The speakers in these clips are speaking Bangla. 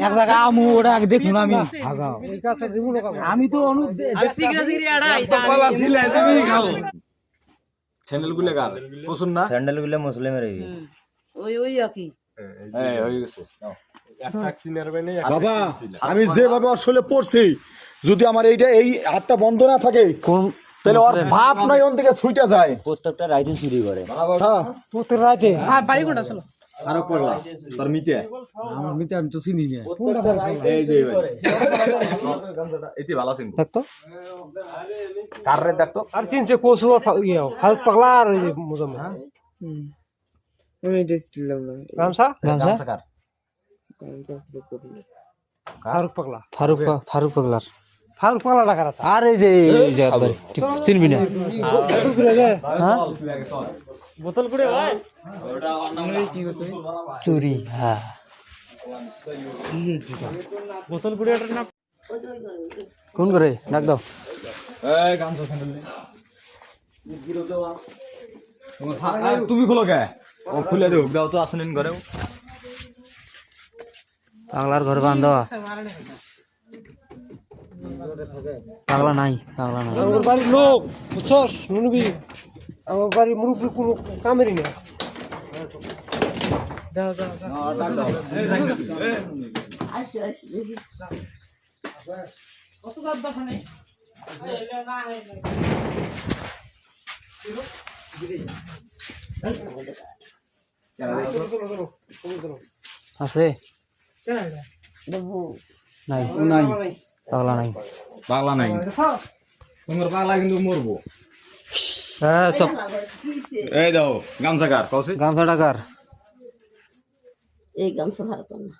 এক আমু ওটা আগে দেখুন আমি। আমি তো অনু চ্যানেলগুলো কার? না। স্যান্ডেলগুলো মুসলিমের ওই ওই একই। এই হয়ে গেছে। বাবা আমি যেভাবে আসলে পড়ছি যদি আমার এইটা এই হাতটা বন্ধ না থাকে তাহলে ওর ভাব নাই ওন থেকে ছুইটা যায়। প্রত্যেকটা রাইতে চুরি করে। হ্যাঁ আরও পড়লা? তোর মিটে? আমার মিটার আমি তো চিনি না। এই যে ভাই। এটি ভালো চিন্তা দেখতো কার রে দেখতো আর চিনছে কচু ইয়ে হাল পাগলা আর মুজম আমি দেখছিলাম না। গামছা? গামছা? কার? ফারুক পাগলা। ফারুক ফারুক পাগলার। টাকা আর এই যে এই যে চিনবি না? বোতল করে ভাই। চুরি হ্যাঁ। বোতল করে কোন করে? ডাক দাও। তুমি খোলো কে? ও খুলে দেও দাও তো আসেন ঘরেও। পাগলার ঘর বান্ধব পাগলা নাই পাগলা নাই। আমার বাড়ির লোক বুঝছস? নুনবি আমার বাড়ির মুরব্বী কোনো কামেরই না যা যা যা। আছে? নাই। নাই। পাগলা নাই। পাগলা নাই। তোমার পাগলা কিন্তু মরবো। হ্যাঁ চপ। এই দাও গামছা কার? কৌশি গামছা টাকার এই গামছা ভালো কর না।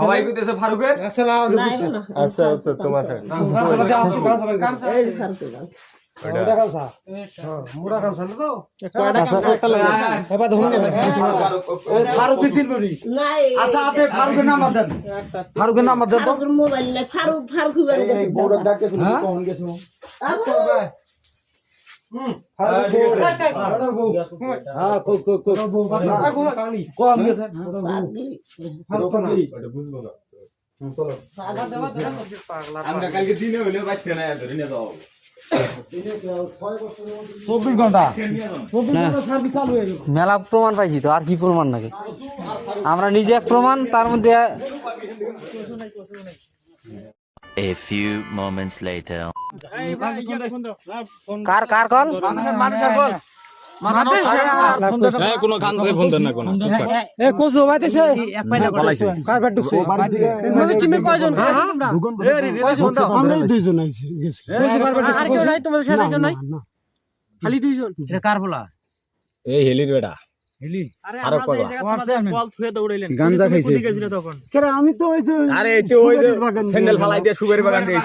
সবাই কইতেছে ফারুকের আচ্ছা আচ্ছা আচ্ছা তোমার গামছা। ফারুকি ফারুকের নাম্বার দেন। ফারুক ফারুক হ্যাঁ? কো কো কো কম গেছে। আমরা কালকে দিনে হইলে বাইতে না ধরে নিয়ে যাও চব্বিশ ঘণ্টা। মেলা প্রমাণ পাইছি তো আর কি প্রমাণ নাকি? আমরা নিজে এক প্রমাণ তার মধ্যে A few moments later. কার কার কল হ্যাঁ কোনো গান করে ফোন দেন না কোনো। এ কোসো বাইতেছে? কার বাট ঢুকছে? তুমি কয়জন? কয়জন আমরা দুইজন আইছি গেছে। আর কেউ নাই তোমাদের সাথে কেউ নাই? খালি দুইজন? কার বলা? এই হেলির বেটা। হেলি? আরও পাগলা গাঞ্জা খাইছে। কেরে আমি তো ওই আরে ওই স্যান্ডেল ফালাই দিয়ে সুবের বাগান দিয়ে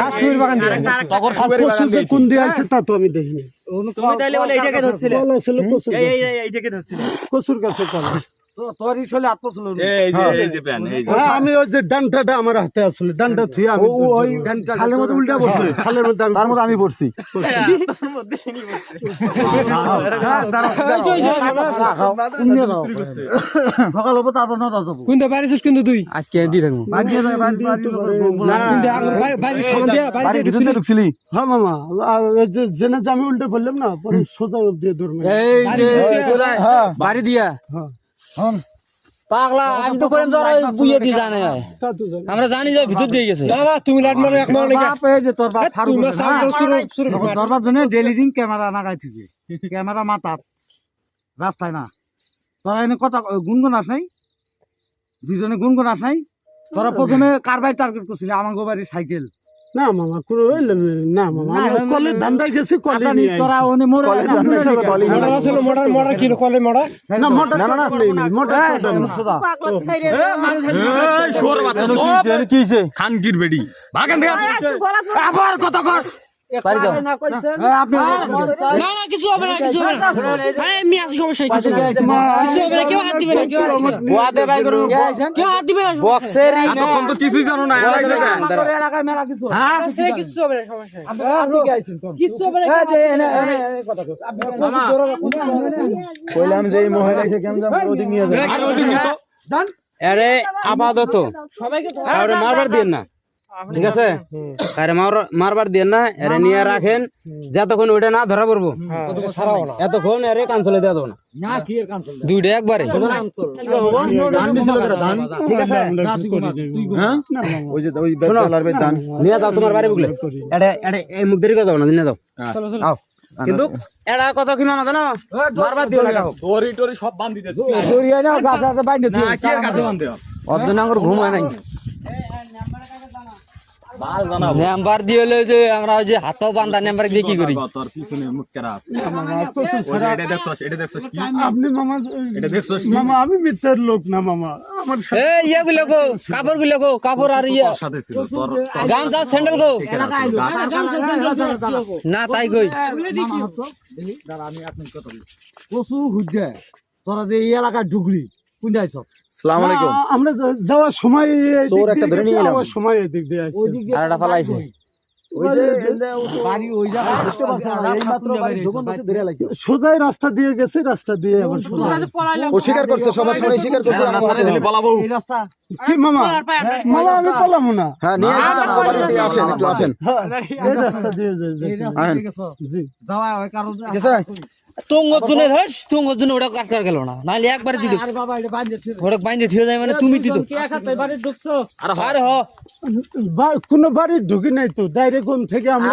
কাশ্মীর বাগান দিয়ে তখন সুবের বাগান দিয়ে কোন দিয়ে আছে তা তো আমি দেখিনি। তুমি তাহলে বলে এইটাকে ধরছিলে। এই এইটাকে ধরছিলে। কসুর কাছে কল তোর চলে আত্মছিল এই যে এই যে প্যান এই যে। হ্যাঁ আমি ওই যে ডান্টাটা আমার হাতে আসলে ডান্টা থুই আমি ওই খালের মধ্যে উল্টা বসে খালের মধ্যে তার মধ্যে আমি পড়ছি সকাল হব তারপর নটা যাব কিন্তু তুই আজকে থাকব দিয়া বাইরে ভিতরে ঢুকছিলি। হ্যাঁ মামা জেনে আমি উল্টে বললাম না পরে সোজা দিয়ে দৌড় মারি। এই যে কোথায়? বাড়ি দিয়া? হন পাগলা আমি তো করেন যারা বুঝে দিয়ে জানে। আমরা জানি যে ভিতর দিয়ে গেছে। বাবা তুমি লাট মারো এক মারো নাকি বাপ এই যে তোর বাপ ফারুক তুমি সাউন্ড শুরু শুরু ধরবার জন্য ডেলিডিং ক্যামেরা লাগাই থেকে ক্যামেরা মাথাত রাস্তায় না। তোরা এনে কথা গুনগুন আস নাই? দুইজনে গুনগুন আস নাই? তোরা প্রথমে কারবাই টার্গেট করছিলি? আমার বাড়ির সাইকেল। না মামা কোনো না মামা আমরা কলে ধান্দা গেছি কলে নিয়ে তোরা কি কলে মোটর না মোটর না না মোটর পাগলা ছাইরে এই শোর বাচ্চা কি হইছে খানকির বেডি ভাগেন দে আবার কথা কস না কইছেন? আপনি না না কিছু হবে না কিছু হবে না। আরে আসি সমস্যা কিছু কিছু হবে না কেউ হাত দিবে না কেউ হাত দিবে না। বুয়াতে বাই করু কেউ হাত দিবে না বক্সের এতক্ষণ তো কিছুই জানো না এলাকায় মেলা কিছু সে কিছু হবে না সমস্যা নেই। আপনি কি আইছেন কোন? কিছু হবে না যে এনে এনে এনে কথা কস আপনি কইলাম যে এই মহিলা এসে কেমন যাব ওদিক নিয়ে যাবে আর আরে আপাতত কাউরে মারবার দিয়েন না। ঠিক আছে আরে মার- মারবার দিয়েন না আরে নিয়ে রাখেন যতক্ষণ ওইটা না ধরা পড়ব এতক্ষণ আরে কাঞ্চলে দেওয়া দেবো না না কি এর কাঞ্চল দুইটা একবারে ঠিক আছে হ্যাঁ? ওই যে ওই ব্যাগ চলার বে দান নিয়ে যাও তোমার বাড়ি বুকলে এই মুখ দেরি করে দেবো না নিয়ে যাও আও। কিন্তু এটা কত কি মামা জানো মারবার দিও না দড়ি টড়ি সব বান্ধি দিয়েছে দড়িয়া না গাছ আছে বাইরে না কি আর বান্ধে অর্ধ ঘুম হয় নাই নাম্বার দিয়ে হলো যে আমরা ওই যে বান্ধা নাম্বার দিয়ে কি করি? তোর পিছনে মুখ আছে? এটা দেখছস এটা দেখছস কি? আপনি মামা এটা দেখছস মামা আমি মিথ্যার লোক না মামা। আমার এ ইয়ে গুলো গো কাপড়গুলো গো কাপড় আর ইয়ে। তোর সাথে ছিল তোর গামছা স্যান্ডেল গো না তাই কই। কচু হুদ্দে তোরা যে এই এলাকায় ঢুকলি আলাইকুম। আমরা যাওয়ার সময় চোর একটা ধরে নিয়ে এলাম। সময় এদিক দিয়ে আসছে। আর ফালাইছে লাগছে। সোজাই রাস্তা দিয়ে গেছে রাস্তা দিয়ে আবার সোজা ও স্বীকার করছে সবার সামনে স্বীকার করছে। হ্যাঁ, রাস্তা কি মামা? মামা আমি পালাম না। হ্যাঁ নিয়ে আসেন একটু আসেন। এই রাস্তা দিয়ে যাই যাই। জি। যাওয়া হয় কারণ তুঙ্গর জন্য ধস তুঙ্গর জন্য ওটা কাটকার গেল না? নাহলে একবারে দিদি আরে বাবা এটা বাঁধে ঠিক ওটা বাইন্দে থিয়ে যায় মানে তুমি দিত। বাড়ি আরে হ। বা- কোনো বাড়ি ঢুকি নাই তো ডাইরেক্ট কোন থেকে আমরা।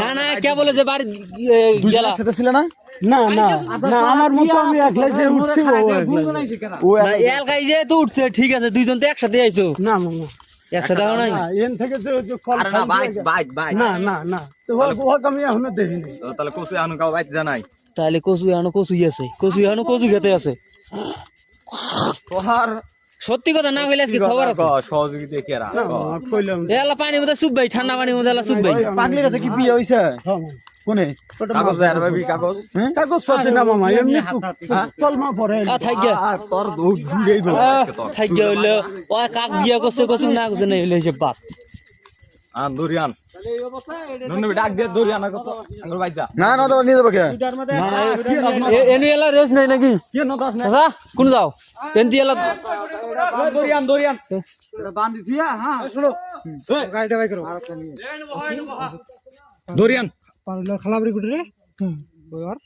না না কে বলে যে বাড়ি গেলা? সাথে ছিল না? না না না আমার মতো আমি একলাই যে উঠছি ও যে তো উঠছে ঠিক আছে দুইজন তো একসাথে আইছো না মামা একসাথে নাই এন থেকে যে ওই যে কল না খালি বাইক দিয়ে- বাইক বাইক না না না তো ও- এখনও দেখিনি তাহলে কোসে আনু কাও বাইক জানাই তাহলে কচু এখনও কচু আছে কচু এখনও কচু খেতে আছে তোহার সত্যি কথা না কইলে আজকে খবর আছে সহযোগিতা কইলাম এ আল্লাহ পানির মধ্যে সুপ ভাই ঠান্ডা পানি মধ্যে আল্লাহ সুপ ভাই পাগলির কি বিয়ে হইছে হ্যাঁ, কোনে? কাগজ আর ভাবি কাগজ। কাগজ। পাতি না মামা এমনি কলমা পড়ে আ থাক গিয়া? আর তোর দুইটাই ধর আহ, হইল? ও কাক না না হইল বাপ। আন দরিয়ান ডাক দিয়ে দরিয়ান কত? আঙ্গুর বাইজা না না তো নিয়ে যাবে কে? না, এনে এলা রেস নাই নাকি? কোন যাও? এনতি এলা দরিয়ান দরিয়ান বাঁধি থিয়া হ্যাঁ। শুনো। গাড়িটা বাই করো। দরিয়ান খালাবাড়ি কুটে রে? ওইবার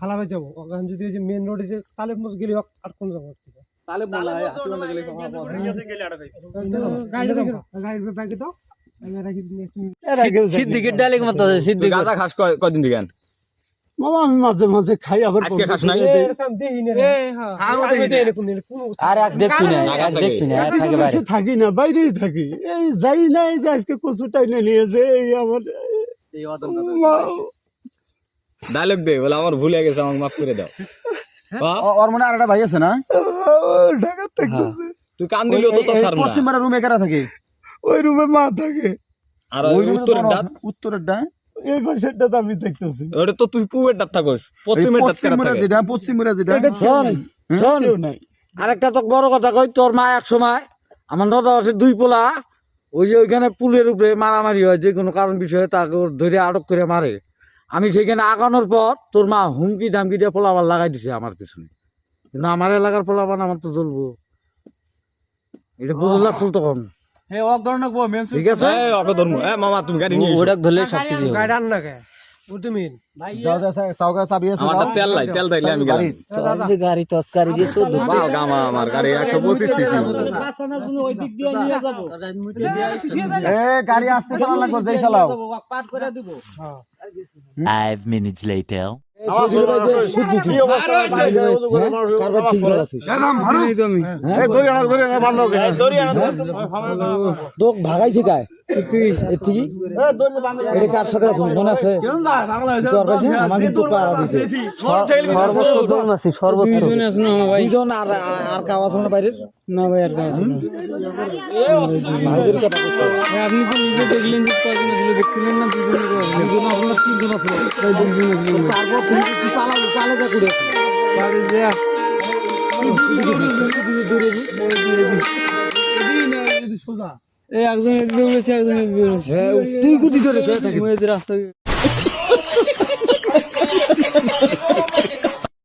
খালাবাড়ি যাব। ওখানে যদি ওই যে মেন রোডে যে তালে মতো গেলি আর কোন যাব তালে বলা গাড়ি গাড়ি ব্যাগে দাও। আমি রাখি দিই সিদ্দিকের ডালে মত আছে সিদ্দিক গাঁজা খাস কয়- কয়দিন দিকে মামা আমি মাঝে মাঝে খাই আবার আজকে খাস নাই? আর এক দেখবি না এক দেখবি না থাকে বাইরে থাকি না বাইরেই থাকি। এই যাই নাই এই যে আজকে কচু টাইনে নিয়েছে এই আমার ডায়লগ দে বলে আমার ভুলে গেছে আমাকে মাফ করে দাও। ওর মনে আর একটা ভাই আছে না? ঢাকা থাকতেছে। তুই কান দিলেও তো তো ছাড় না। পশ্চিম রুমে কারা থাকে? ওই রুমে মা থাকে। আর ওই উত্তরের ডাক উত্তরের এই পাশেরটা তো আমি দেখতেছি। ওটা তো তুই পুয়ের ডাক থাকস। পশ্চিমের কেরা থাকে? যেটা পশ্চিম মুড়া যেটা শোন শোন। আরেকটা তো বড় কথা কই তোর মা এক সময় আমার দাদা আছে দুই পোলা ওই যে ওইখানে পুলের উপরে মারামারি হয় যে কোনো কারণ বিষয়ে তাকে ওর ধরে আটক করে মারে। আমি সেখানে আগানোর পর তোর মা হুমকি ধামকি দিয়ে পোলাবার লাগাই দিছে আমার পিছনে। কিন্তু আমার এলাকার পোলাবান আমার তো জ্বলবো। এটা বুঝল লাগছিল তখন? ঠিক আছে? এই অকে ধর্ম এ মামা তুমি গাড়ি নিয়ে ওটা ধরলে সব কিছু হবে। যাও যাও চাউকা চাবি আছে আমারটা তেল নাই তেল দিলে আমি গেলাম। যে গাড়ি তৎকারি দিয়ে চোদ্দ বাল গামা আমার গাড়ি একশো পঁচিশ সিসি। এ গাড়ি আসতে চালা লাগবে যেই চালাও। Five minutes later. কারবার ঠিক করে দরিয়ানা দরিয়ানা ভালো লাগে তোক ভাগাইছে কায় তুই এর কার সাথে আছো? মনে পাড়া দিছে। সর্বোচ্চ আর আর কাউ আছে না বাইরের? না ভাই আর আপনি তো নিজে দেখলেন যে কয়জন ছিল দেখছিলেন না দুজন দুজন আপনার তিনজন দুজন তারপর তুমি পালাতে করে যে একজন একজন এদিকে উড়েছে। তুই রাস্তা